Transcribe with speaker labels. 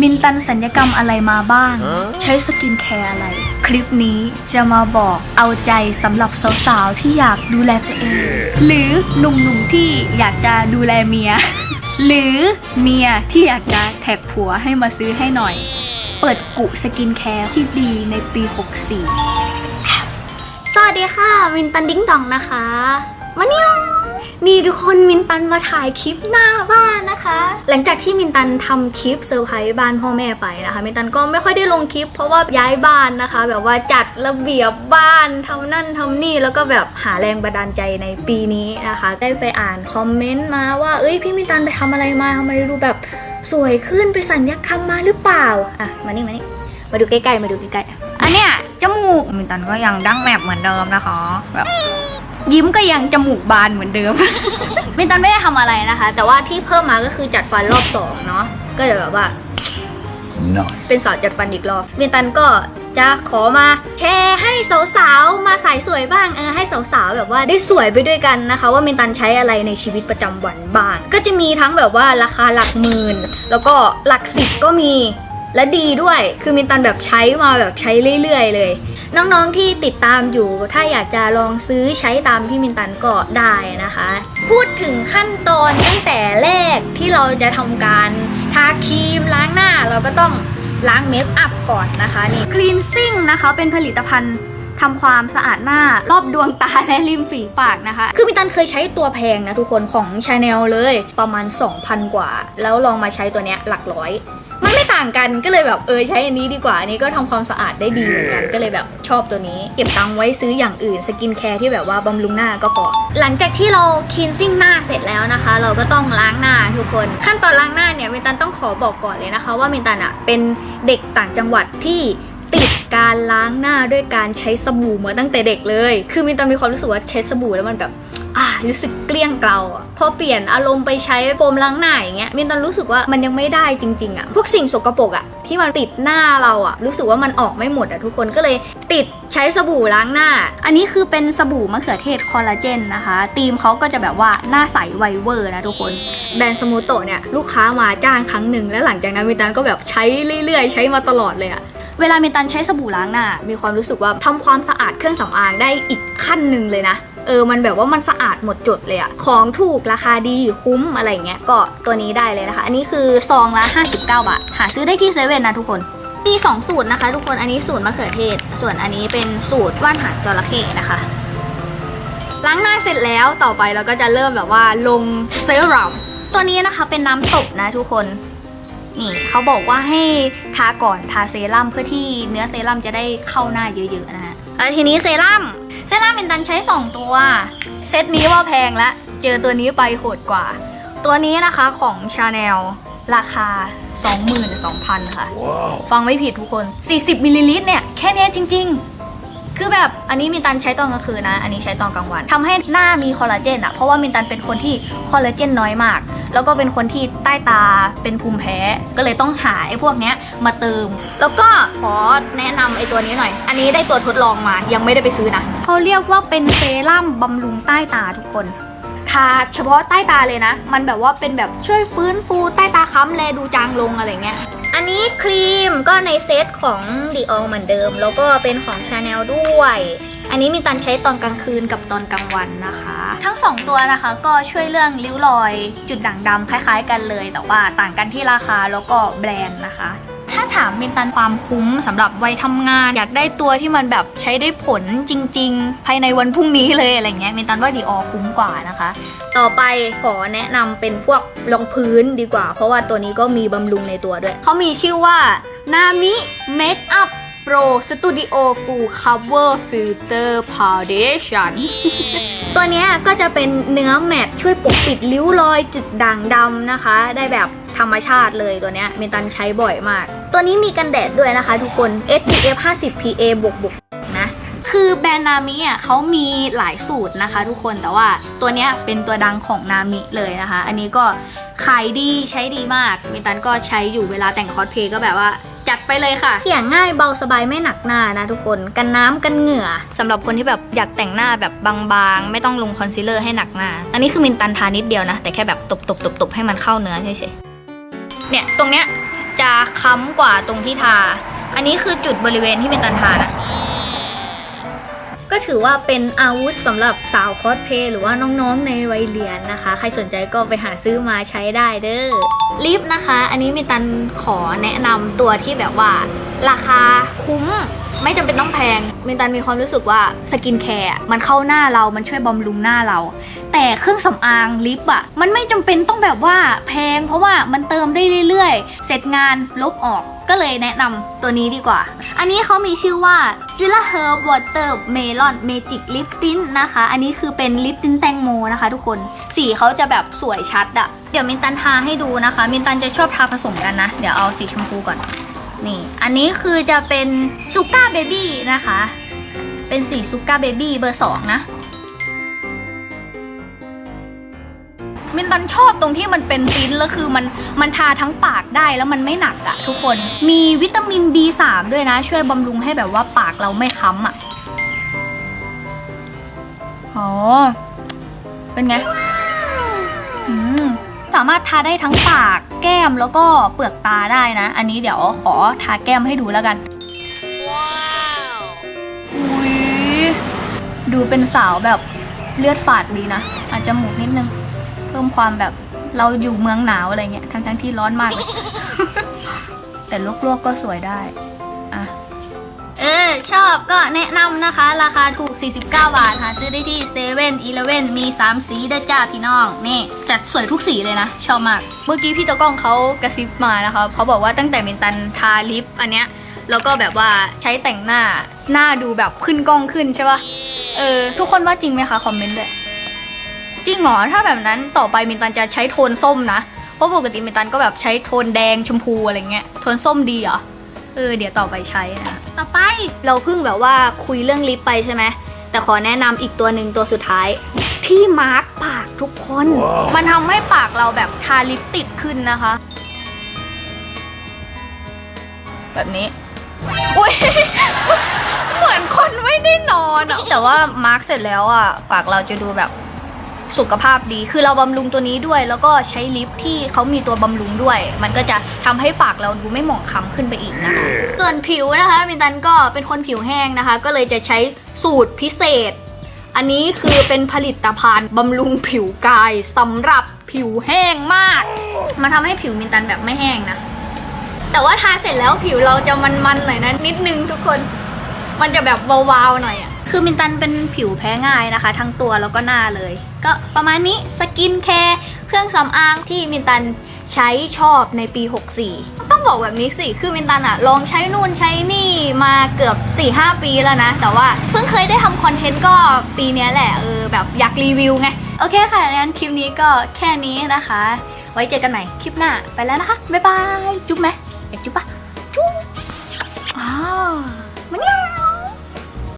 Speaker 1: มินตันสัญญกรรมอะไรมาบ้าง ใช้สกินแคร์อะไร คลิปนี้จะมาบอกเอาใจสำหรับสาวๆ ที่อยากดูแลตัวเอง หรือหนุ่มๆ ที่อยากจะดูแลเมีย หรือเมียที่อยากจะแท็กผัวให้มาซื้อให้หน่อย เปิดกุสกินแคร์ที่ดีในปี 64 สวัสดีค่ะ มินตันดิ้งดองนะคะ วันนี้ นี่ทุกคนมินตันมาถ่ายคลิปหน้าบ้านนะคะ หลังจากที่มินตันทำคลิปเซอร์ไพรส์บ้านพ่อแม่ไปนะคะ มินตันก็ไม่ค่อยได้ลงคลิป เพราะว่าย้ายบ้านนะคะ แบบว่าจัดระเบียบบ้านทำนั่นทำนี่แล้วก็แบบหาแรงบันดาลใจในปีนี้นะคะ ได้ไปอ่านคอมเมนต์มาว่าเอ้ยพี่มินตันไปทำอะไรมาทำไมดูแบบสวยขึ้นไปสัญญกรรมมาหรือเปล่าอะมานี่มานี่มาดูใกล้ๆมาดูใกล้ๆอันเนี้ยจมูกมินตันก็ยังดั้งแมบเหมือนเดิมนะคะแบบ ยิ้มก็ยังจมูกบานเหมือนเดิม มินตันไม่ได้ทำอะไรนะคะ แต่ว่าที่เพิ่มมาก็คือจัดฟันรอบสองเนาะก็จะแบบว่า
Speaker 2: Nice.
Speaker 1: เป็นสาวจัดฟันอีกรอบมินตันก็จะขอมาแชร์ให้สาวๆ มาใส่สวยบ้างเออให้สาวๆ แบบว่าได้สวยไปด้วยกันนะคะ ว่ามินตันใช้อะไรในชีวิตประจำวันบ้าง ก็จะมีทั้งแบบว่าราคาหลักหมื่น แล้วก็หลักสิบก็มี และดีด้วย คือมินตันแบบใช้มาแบบใช้เรื่อยๆเลย น้องๆที่ติดตามอยู่ ถ้าอยากจะลองซื้อใช้ตามพี่มินตันก็ได้นะคะ พูดถึงขั้นตอนตั้งแต่แรกที่เราจะทำการทาครีมล้างหน้าเราก็ต้องล้างเมคอัพก่อนนะคะนี่ Cleansing นะคะเป็นผลิตภัณฑ์ทำความสะอาดหน้ารอบดวงตาและริมฝีปากนะคะ คือมินตันเคยใช้ตัวแพงนะทุกคนของ Chanel เลยประมาณ 2,000 กว่า แล้วลองมาใช้ตัวเนี้ยหลักร้อยางกันก็เลยแบบเออใช้อันนี้ดีกว่าอันนี้ก็ทำความสะอาดได้ดีเหมือนกันก็เลยแบบชอบตัวนี้ เก็บตังค์ไว้ซื้ออย่างอื่นสกินแคร์ที่แบบว่าบำรุงหน้าก็พอหลังจากที่เราคินซิ่งหน้าเสร็จแล้วนะคะ เราก็ต้องล้างหน้าทุกคน ขั้นตอนล้างหน้าเนี่ยเมตันต้องขอบอกก่อนเลยนะคะ ว่าเมตันอะเป็นเด็กต่างจังหวัดที่ การล้างหน้าด้วยการใช้สบู่มาตั้งแต่เด็กเลย คือมินตันมีความรู้สึกว่าใช้สบู่แล้วมันแบบอ่ารู้สึกเกลี้ยงเกลาอะพอเปลี่ยนอารมณ์ไปใช้โฟมล้างหน้าอย่างเงี้ยมินตันรู้สึกว่ามันยังไม่ได้จริงๆอะพวกสิ่งสกปรกอะที่มันติดหน้าเราอะรู้สึกว่ามันออกไม่หมดอะทุกคนก็เลยติดใช้สบู่ล้างหน้า อันนี้คือเป็นสบู่มะเขือเทศคอลลาเจนนะคะธีมเขาก็จะแบบว่าหน้าใสไวเวอร์นะทุกคนแบรนด์สมูโตเนี่ยลูกค้ามาจ้างครั้งหนึ่งแล้วหลังจากนั้นมินตันก็แบบใช้เรื่อยๆ ใช้มาตลอดเลยอะ เวลามินตันใช้สบู่ล้างหน้า มีความรู้สึกว่าทำความสะอาดเครื่องสำอางได้อีกขั้นหนึ่งเลยนะ เออ มันแบบว่ามันสะอาดหมดจดเลยอะของถูกราคาดีคุ้มอะไรเงี้ย ก็ตัวนี้ได้เลยนะคะ อันนี้คือซองละ59 บาท หาซื้อได้ที่เซเว่นนะทุกคนมี2สูตรนะคะ ทุกคน อันนี้สูตรมะเขือเทศ ส่วนอันนี้เป็นสูตรว่านหางจระเข้นะคะล้างหน้าเสร็จแล้วต่อไปเราก็จะเริ่มแบบว่าลงเซรั่มตัวนี้นะคะเป็นน้ำตบนะทุกคน นี่เขาบอกว่าให้ทาก่อนทาเซรั่มเพื่อที่เนื้อเซรั่มจะได้เข้าหน้าเยอะๆนะฮะแล้วทีนี้เซรั่มเซรั่มเป็นตันใช้ 2 ตัว เซตนี้ว่าแพงละเจอตัวนี้ไปโหดกว่า ตัวนี้นะคะของ Chanel ราคา 22,000 ค่ะ
Speaker 2: Wow.
Speaker 1: ฟังไม่ผิดทุกคน 40มิลลิลิตรเนี่ย แค่เนี้ยจริง ๆ คือแบบอันนี้มินตันใช้ตอนกลางคืนนะ อันนี้ใช้ตอนกลางวันทำให้หน้ามีคอลลาเจนอะเพราะว่ามินตันเป็นคนที่คอลลาเจนน้อยมาก แล้วก็เป็นคนที่ใต้ตาเป็นภูมิแพ้ ก็เลยต้องหาไอ้พวกเนี้ยมาเติม แล้วก็ขอแนะนำไอ้ตัวนี้หน่อย อันนี้ได้ตัวทดลองมา ยังไม่ได้ไปซื้อนะเขาเรียกว่าเป็นเซรั่มบำรุงใต้ตาทุกคนทาเฉพาะใต้ตาเลยนะ มันแบบว่าเป็นแบบช่วยฟื้นฟูใต้ตาค้ำแลดูจางลงอะไรเงี้ย อันนี้ครีมก็ในเซตของ d ีออเหมือนเดิม แล้วก็เป็นของ Chanel ด้วย อันนี้มีตันใช้ตอนกลางคืนกับตอนกลางวันนะคะ ทั้ง 2 ตัวนะคะก็ช่วยเรื่องริ้วรอยจุดด่างดำคล้าย ๆ กันเลย แต่ว่าต่างกันที่ราคาแล้วก็แบรนด์นะคะถ้าถามมินตันความคุ้มสำหรับวัยทำงาน อยากได้ตัวที่มันแบบใช้ได้ผลจริง ๆ ภายในวันพรุ่งนี้เลยอะไรเงี้ยมินตันว่าดีออคุ้มกว่านะคะ ต่อไปขอแนะนำเป็นพวกรองพื้นดีกว่า เพราะว่าตัวนี้ก็มีบำรุงในตัวด้วยเขามีชื่อว่า Nami Makeup Pro Studio Full Cover Filter Foundation ตัวเนี้ยก็จะเป็นเนื้อแมตต์ช่วยปกปิดริ้วรอยจุดด่างดำนะคะ ได้แบบธรรมชาติเลยตัวเนี้ยมินตันใช้บ่อยมาก ตัวนี้มีกันแดดด้วยนะคะทุกคน SPF 50 PA บวกบวกๆนะคือแบรนด์นามิอะเขามีหลายสูตรนะคะ ทุกคนแต่ว่าตัวเนี้ยเป็นตัวดังของนามิเลยนะคะ อันนี้ก็ขายดีใช้ดีมากมินตันก็ใช้อยู่เวลาแต่งคอสเพลย์ก็แบบว่า จัดไปเลยค่ะ เขี่ยง่ายเบาสบายไม่หนักหน้านะทุกคนกันน้ำกันเหงื่อ สำหรับคนที่แบบอยากแต่งหน้าแบบบางๆ ไม่ต้องลงคอนซีลเลอร์ให้หนักหน้า อันนี้คือมินตันทานิดเดียวนะ แต่แค่แบบตบๆๆๆให้มันเข้าเนื้อเฉยๆ เนี่ย ตรงเนี้ยจะค้ำกว่าตรงที่ทา อันนี้คือจุดบริเวณที่เป็นตันทานะ ก็ถือว่าเป็นอาวุธสำหรับสาวคอสเพย์หรือว่าน้องๆในวัยเรียนนะคะ ใครสนใจก็ไปหาซื้อมาใช้ได้เด้อลิฟนะคะ อันนี้มีตันขอแนะนำตัวที่แบบว่า ราคาคุ้มไม่จำเป็นต้องแพงมินตันมีความรู้สึกว่าสกินแคร์มันเข้าหน้าเรา มันช่วยบำรุงหน้าเรา แต่เครื่องสำอางลิปอะมันไม่จำเป็นต้องแบบว่าแพง เพราะว่ามันเติมได้เรื่อยๆ เสร็จงานลบออกก็เลยแนะนำตัวนี้ดีกว่า อันนี้เขามีชื่อว่า Jula Herb Water Melon Magic Lip Tint นะคะ อันนี้คือเป็นลิปติ้นแตงโมนะคะทุกคน สีเขาจะแบบสวยชัดอะเดี๋ยวมินตันทาให้ดูนะคะ มินตันจะชอบทาผสมกันนะ เดี๋ยวเอาสีชมพูก่อน นี่ อันนี้คือจะเป็นซูก้าเบบี้นะคะ เป็นสีซูก้าเบบี้เบอร์สองนะ มินตันชอบตรงที่มันเป็นติ้นแล้วคือมันมันทาทั้งปากได้แล้วมันไม่หนักอะทุกคน มีวิตามิน B3 ด้วยนะ ช่วยบำรุงให้แบบว่าปากเราไม่ค้ำอะอ๋อ เป็นไง อืม สามารถทาได้ทั้งปาก แก้มแล้วก็เปลือกตาได้นะ อันนี้เดี๋ยวขอทาแก้มให้ดูแล้วกันอุ้ยดูเป็นสาวแบบเลือดฝาดดีนะ อาจจะหมูกนิดนึง เพิ่มความแบบเราอยู่เมืองหนาวอะไรเงี้ยทั้งทั้งๆที่ร้อนมากเลยแต่ลวกๆก็สวยได้อะ เออชอบก็แนะนำนะคะ ราคาถูก 49 บาทหาซื้อได้ที่เซเว่นอีเลเว่นมี 3 สีเด้อจ้าพี่น้อง นี่ แต่สวยทุกสีเลยนะ ชอบมาก เมื่อกี้พี่ตะกล้องเขากระซิบมานะคะเขาบอกว่าตั้งแต่เมนตันทาลิปอันเนี้ยแล้วก็แบบว่าใช้แต่งหน้าหน้าดูแบบขึ้นกล้องขึ้นใช่ปะเออ ทุกคนว่าจริงไหมคะคอมเมนต์ด้วยจริงเหรอถ้าแบบนั้นต่อไปมินตันจะใช้โทนส้มนะ เพราะปกติมินตันก็แบบใช้โทนแดงชมพูอะไรเงี้ยโทนส้มดีเหรอ เออเดี๋ยวต่อไปใช้นะต่อไปเราเพิ่งแบบว่าคุยเรื่องลิปไปใช่ไหมแต่ขอแนะนำอีกตัวหนึ่งตัวสุดท้าย ที่มาร์กปากทุกคนมันทำให้ปากเราแบบทาลิปติดขึ้นนะคะ แบบนี้อุ้ย เหมือนคนไม่ได้นอนอะแต่ว่ามาร์กเสร็จแล้วอะปากเราจะดูแบบ สุขภาพดี คือเราบำรุงตัวนี้ด้วย แล้วก็ใช้ลิปที่เขามีตัวบำรุงด้วย มันก็จะทำให้ปากเราดูไม่หมองคล้ำขึ้นไปอีกนะคะ ส่วนผิวนะคะมินตันก็เป็นคนผิวแห้งนะคะ ก็เลยจะใช้สูตรพิเศษ อันนี้คือเป็นผลิตภัณฑ์บำรุงผิวกายสำหรับผิวแห้งมาก มันทำให้ผิวมินตันแบบไม่แห้งนะ แต่ว่าทาเสร็จแล้วผิวเราจะมันๆหน่อยนะนิดนึงทุกคน มันจะแบบวาวๆหน่อยอะ คือมินตันเป็นผิวแพ้ง่ายนะคะ ทั้งตัวแล้วก็หน้าเลย ก็ประมาณนี้สกินแคร์เครื่องสำอางที่มินตันใช้ชอบในปี 64 ต้องบอกแบบนี้สิ คือมินตันอะลองใช้นู่นใช้นี่มาเกือบ 4-5 ปีแล้วนะ แต่ว่าเพิ่งเคยได้ทำคอนเทนต์ก็ปีนี้แหละเออแบบอยากรีวิวไง โอเคค่ะงั้นคลิปนี้ก็แค่นี้นะคะ ไว้เจอกันใหม่คลิปหน้าไปแล้วนะคะ บ๊ายบาย จุ๊บไหมอยากจุ๊บปะจุ๊บอ้า